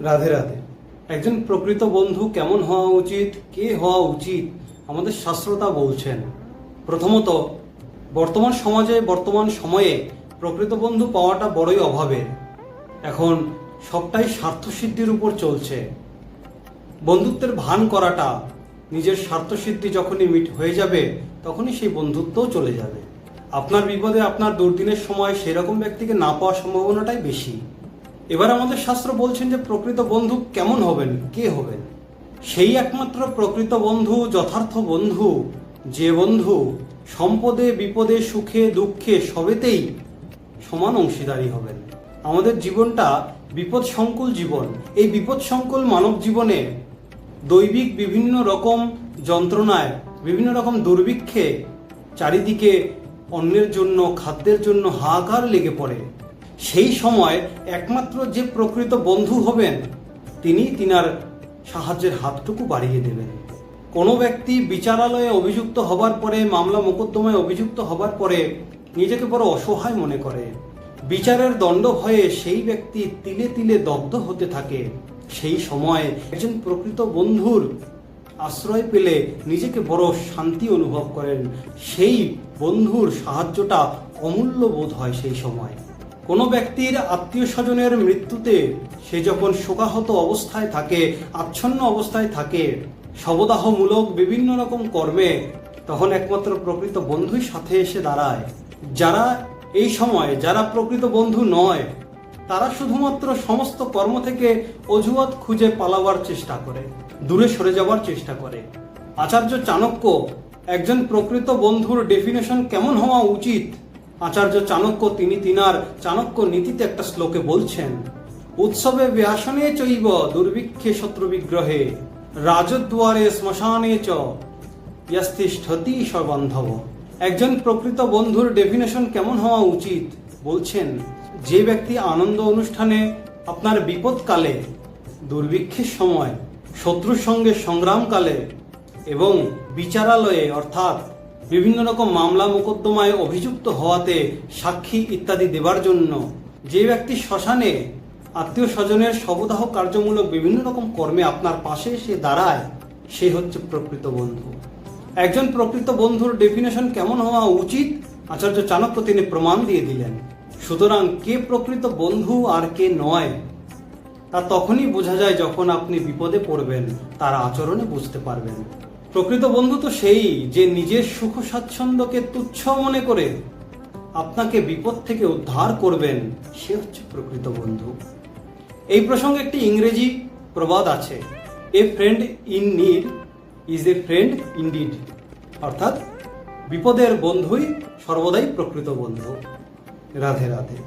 রাধে রাধে। একজন প্রকৃত বন্ধু কেমন হওয়া উচিত? কে হওয়া উচিত? আমাদের শাস্ত্রতা বলছেন। প্রথমত, বর্তমান সমাজে, বর্তমান সময়ে প্রকৃত বন্ধু পাওয়াটা বড়ই অভাবের। এখন সবটাই স্বার্থসিদ্ধির উপর চলছে। বন্ধুত্বের ভান করাটা, নিজের স্বার্থসিদ্ধি যখনই মিট হয়ে যাবে, তখনই সেই বন্ধুত্বও চলে যাবে। আপনার বিপদে, আপনার দুর্দিনের সময় সেরকম ব্যক্তিকে না পাওয়ার সম্ভাবনাটাই বেশি। এবার আমাদের শাস্ত্র বলছেন যে প্রকৃত বন্ধু কেমন হবেন? কে হবেন? সেই একমাত্র প্রকৃত বন্ধু, যথার্থ বন্ধু, যে বন্ধু সম্পদে, বিপদে, সুখে, দুঃখে সবেতেই সমান অংশীদারী হবেন। আমাদের জীবনটা বিপদ সংকুল জীবন। এই বিপদ সংকুল মানব জীবনে দৈবিক বিভিন্ন রকম যন্ত্রণায়, বিভিন্ন রকম দুর্ভিক্ষে চারিদিকে অন্যের জন্য, খাদ্যের জন্য হাহাকার লেগে পড়ে। সেই সময় একমাত্র যে প্রকৃত বন্ধু হবেন, তিনি তিনার সাহায্যের হাতটুকু বাড়িয়ে দেবেন। কোনো ব্যক্তি বিচারালয়ে অভিযুক্ত হবার পরে, মামলা মোকদ্দমায় অভিযুক্ত হবার পরে নিজেকে বড় অসহায় মনে করে। বিচারের দণ্ড ভয়ে সেই ব্যক্তি তিলে তিলে দগ্ধ হতে থাকে। সেই সময় একজন প্রকৃত বন্ধুর আশ্রয় পেলে নিজেকে বড় শান্তি অনুভব করেন। সেই বন্ধুর সাহায্যটা অমূল্য বোধ হয় সেই সময়। কোনো ব্যক্তির আত্মীয় স্বজনের মৃত্যুতে সে যখন শোকাহত অবস্থায় থাকে, আচ্ছন্ন অবস্থায় থাকে, শবদাহমূলক বিভিন্ন রকম কর্মে, তখন একমাত্র প্রকৃত বন্ধুই সাথে এসে দাঁড়ায়। যারা এই সময় যারা প্রকৃত বন্ধু নয়, তারা শুধুমাত্র সমস্ত কর্ম থেকে অজুহাত খুঁজে পালাবার চেষ্টা করে, দূরে সরে যাওয়ার চেষ্টা করে। আচার্য চাণক্য, একজন প্রকৃত বন্ধুর ডেফিনেশন কেমন হওয়া উচিত? আচার্য চাণক্য তিনি তিনার চাণক্য নীতিতে একটা শ্লোকে বলছেন, উৎসবে ব্যাসনে চৈব, দুর্ভিক্ষে শত্রু বিগ্রহে রাজদ্বারে শ্মশানে চ, ইয়াস্তিষ্ঠতি একজন প্রকৃত বন্ধুর ডেফিনেশন কেমন হওয়া উচিত? বলছেন, যে ব্যক্তি আনন্দ অনুষ্ঠানে আপনার বিপদকালে, দুর্ভিক্ষের সময়, শত্রুর সঙ্গে সংগ্রামকালে এবং বিচারালয়ে, অর্থাৎ বিভিন্ন রকম মামলা মোকদ্দমায় অভিযুক্ত হওয়াতে সাক্ষী ইত্যাদি দেবার জন্য যে ব্যক্তি শ্মশানে আত্মীয় স্বজনের শবদাহ কার্যমূলক বিভিন্ন রকম কর্মে আপনার পাশে এসে দাঁড়ায়, সে হচ্ছে প্রকৃত বন্ধু। একজন প্রকৃত বন্ধুর ডেফিনেশন কেমন হওয়া উচিত? আচার্য চাণক্য তিনি প্রমাণ দিয়ে দিলেন। সুতরাং কে প্রকৃত বন্ধু আর কে নয়, তা তখনই বোঝা যায় যখন আপনি বিপদে পড়বেন, তার আচরণে বুঝতে পারবেন। প্রকৃত বন্ধু তো সেই যে নিজের সুখ স্বাচ্ছন্দ্যকে তুচ্ছ মনে করে আপনাকে বিপদ থেকে উদ্ধার করবেন, সে হচ্ছে প্রকৃত বন্ধু। এই প্রসঙ্গে একটি ইংরেজি প্রবাদ আছে a friend in need is a friend indeed অর্থাৎ বিপদের বন্ধুই সর্বদাই প্রকৃত বন্ধু। রাধে রাধে।